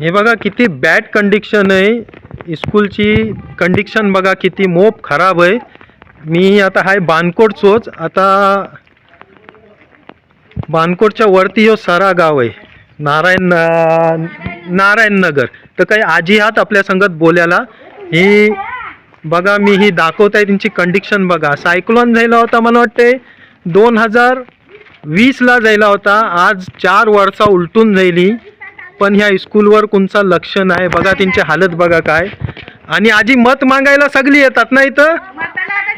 हे बघा किती बॅड कंडिशन आहे. स्कूलची कंडिशन बघा किती मोप खराब आहे. मी आता हाय बानकोडचोच आता बानकोडच्या वरती हो सारा गाव आहे. नारायण नारायण नगर. तर काही आजी आहात आपल्या संगत बोलायला. ही बघा मी ही दाखवत आहे त्यांची कंडिशन बघा. सायक्लोन झाला होता मला वाटते. दोन हजार वीसला जायला होता. आज चार वर्षा उलटून जायली. पण ह्या स्कूलवर कोणचं लक्ष नाही. बघा त्यांची हालत बघा काय. आणि आजी मत मागायला सगळी येतात ना इथं?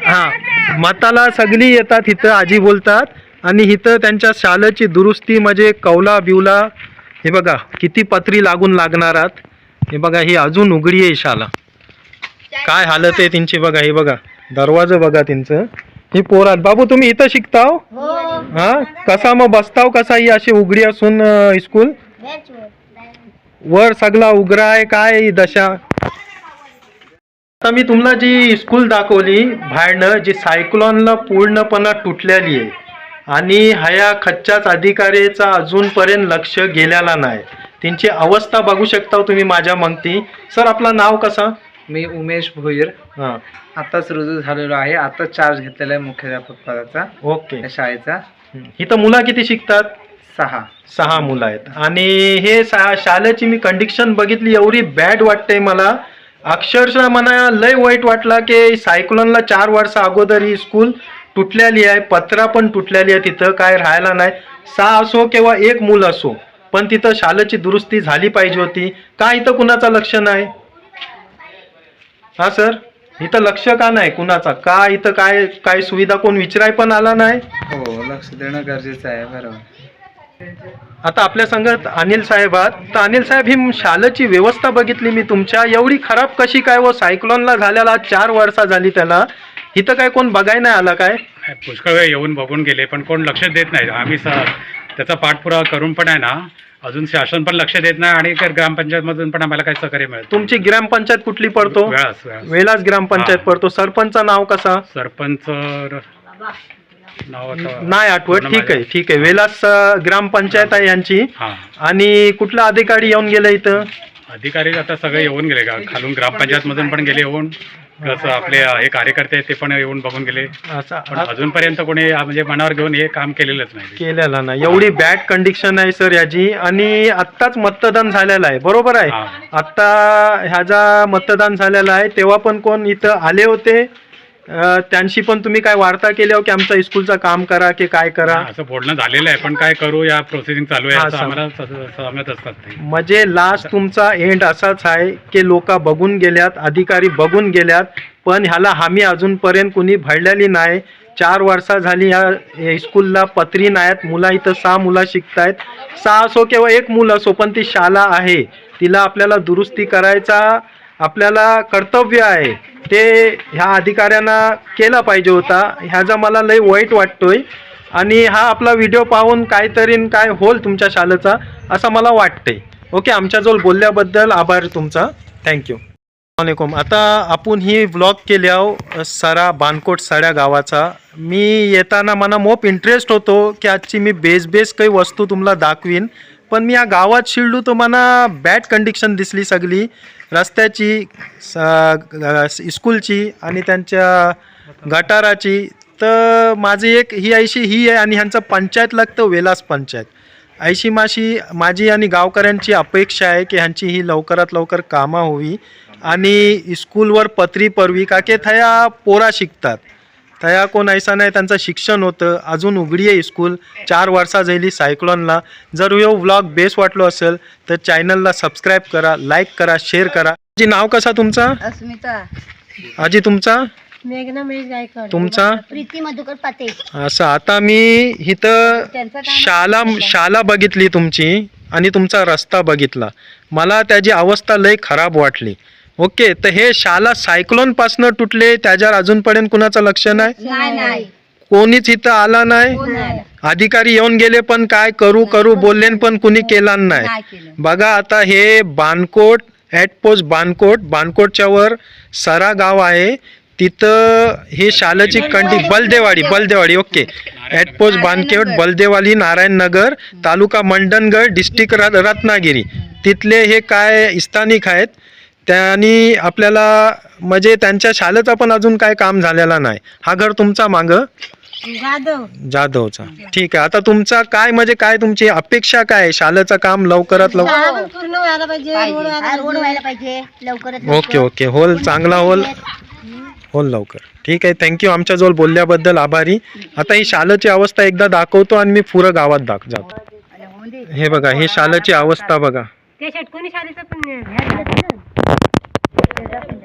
हां. मताला सगळी येतात इथं आजी बोलतात. आणि इथं त्यांच्या शाळेची दुरुस्ती म्हणजे कौला बिवला हे बघा किती पत्री लागून लागणारात हे बघा ही अजून उघडी आहे शाळा काय हालत आहे त्यांची बघा हे बघा. दरवाजा बघा त्यांचं. हे पोरात बाबू तुम्ही इथं शिकताव? हा. कसा मग बसताव? कसा ही अशी उघडी असून स्कूल वर सगळा उघडा आहे काय ही दशा? आता मी तुम्हाला जी स्कूल दाखवली बाहेरनं जी सायक्लॉनला पूर्णपणे तुटलेली आहे. आणि ह्या खच्च्याच अधिकाऱ्याचा अजूनपर्यंत लक्ष गेलेला नाही. त्यांची अवस्था बघू शकता तुम्ही माझ्या मंगती. सर आपलं नाव कसं? मी उमेश भोईर. हां. आताच रुजू झालेलो आहे. आता चार्ज घेतलेला आहे मुख्याध्यापक पदाचा. ओके. या शाळेचा. इथं मुलं किती शिकतात? सहा. सहा मुलं आहेत. आणि हे सा शाळेची मी कंडिशन बघितली एवढी बॅड वाटते मला. अक्षरशः मला लय वाईट वाटला की सायक्लोनला चार वर्ष अगोदर ही स्कूल तुटलेली आहे पत्रा पण तुटलेली आहे तिथं काय राहायला नाही. सहा असो किंवा एक मूल असो पण तिथं शाळेची दुरुस्ती झाली पाहिजे होती. का इथं कुणाचं लक्ष नाही? हा सर? इथं लक्ष का नाही कुणाचा? का इथं काय काय सुविधा कोण विचाराय पण आला नाही? हो लक्ष देणं गरजेचं आहे बरोबर. आता आपल्या संगत अनिल साहेब आहात. तर अनिल साहेब ही शाळेची व्यवस्था बघितली मी तुमच्या. एवढी खराब कशी काय व सायक्लोनला झाल्याला चार वर्षा झाली त्याला? इथं काय कोण बघाय नाही आला काय? पुष्कळ वेळ येऊन बघून गेले पण कोण लक्ष देत नाही. आम्ही स त्याचा पाठपुरावा करून पण आहे ना. अजून शासन पण लक्ष देत नाही आणि ग्रामपंचायतमधून पण आम्हाला काही सहकार्य मिळत तुमची ग्रामपंचायत कुठली पडतो? वेळास वेळास. ग्रामपंचायत. पडतो. सरपंचचं नाव कसा? सरपंच नाही आठवत. ठीक आहे ठीक आहे. वेलास अं, ग्रामपंचायत आहे यांची. हा. आणि कुठला अधिकारी येऊन गेला इथं? अधिकारी आता सगळे येऊन गेले का? खालून ग्रामपंचायत मधून पण गेले येऊन प्लस आपले हे कार्यकर्ते आहेत ते पण येऊन बघून गेले. पण असा अजूनपर्यंत कोणी म्हणजे मनावर घेऊन हे काम केलेलंच नाही. केलेला ना एवढी बॅड कंडिशन आहे सर याची. आणि आत्ताच मतदान झालेलं आहे. बरोबर आहे. हा. आत्ता ह्याचा मतदान झालेला आहे तेव्हा पण कोण इथं आले होते? त्यांशी पण तुम्ही काय वार्ता केली हो की आमचं स्कूलचं काम करा की काय करा? असं बोलणं झालेलं आहे पण काय करू या प्रोसेसिंग चालू आहे असं सम- आम्हाला स- सहमत असतात ते. म्हणजे लास्ट तुमचा एंड असाच आहे की लोक बघून गेल्यात अधिकारी बघून गेल्यात पण ह्याला हमी अजूनपर्यंत कुणी भरलेली नाही. चार वर्षा झाली ह्या स्कूलला पत्री नाहीत मुलं इथं सहा मुलं शिकतायत. सहा असो किंवा एक मुलं असो पण ती शाळा आहे. तिला आपल्याला दुरुस्ती करायचा आपल्याला कर्तव्य आहे. ते ह्या अधिकाऱ्यांना केला पाहिजे होता. ह्याचा मला लई वाईट वाटतोय. आणि हा आपला व्हिडिओ पाहून काहीतरी काय होल तुमच्या शाळेचा असं मला वाटतंय. ओके आमच्याजवळ बोलल्याबद्दल आभार तुमचा. थँक्यू वालेकुम आता आपण ही व्लॉग आहो सारा बानकोट साड्या गावाचा. मी येताना मला मोप इंटरेस्ट होतो की आजची मी बेस बेस काही वस्तू तुम्हाला दाखवीन. पण मी या गावात शिरलो तर मला बॅड कंडिशन दिसली सगळी. रस्त्याची स स्कूलची आणि त्यांच्या गटाराची. तर माझी एक ही ऐशी ही आहे आणि ह्यांचं पंचायत लागतं वेलास पंचायत. ऐशी माशी माझी आणि गावकऱ्यांची अपेक्षा आहे की ह्यांची ही लवकरात लवकर कामं होवी आणि स्कूलवर पत्री परवी का की थया पोरा शिकतात. थया कोण ऐसा नाही त्यांचं शिक्षण होतं. अजून उघडी आहे स्कूल चार वर्षा झाली सायक्लॉनला जर ह्यो व्लॉग बेस वाटलो असेल तर चॅनलला सबस्क्राईब करा लाईक करा शेअर करा. आजी नाव कसा तुमचा? अस्मिता. आजी तुमचा? मेघना महेश गायकवाड. तुमचा? प्रीती मधुकर पाते असं आता मी इथं त्यांचं काम शाला शाला बघितली तुमची आणि तुमचा रस्ता बघितला. मला त्याची अवस्था लय खराब वाटली. ओके तर हे शाला सायक्लोन पासनं तुटले त्याच्यावर अजूनपर्यंत कुणाचं लक्ष नाही? कोणीच इथं आला नाही? अधिकारी येऊन गेले पण काय करू करू बोलले पण कुणी केला नाही. बघा आता हे बानकोट ॲट पोस्ट बानकोट बानकोटच्या वर सरा गाव आहे. तिथं हे शाळेची कंडी Baldewadi Baldewadi okay. At post Bankewat Baldewali Narayan Nagar taluka Mandangad district र रत्नागिरी. तिथले हे काय स्थानिक आहेत? त्यांनी आपल्याला म्हणजे त्यांच्या शाळेचा पण अजून काय काम झालेला नाही. हा घर तुमचा मागं? जाधव. जाधवचा. ठीक आहे. आता तुमचा काय म्हणजे काय तुमची अपेक्षा काय? शाळेचं काम लवकरात लवकर काम पूर्ण व्हायला पाहिजे रोड व्हायला रोड व्हायला पाहिजे. लवकरात ओके ओके. होल चांगला होल. होल लवकर. ठीक आहे. थँक्यू आमच्याजवळ बोलल्याबद्दल आभारी. आता ही शाळेची अवस्था एकदा दाखवतो आणि मी पुरं गावात दाख जातो. हे बघा ही शाळेची अवस्था बघा. ते षटकोनी शाळेचं पण indefinite.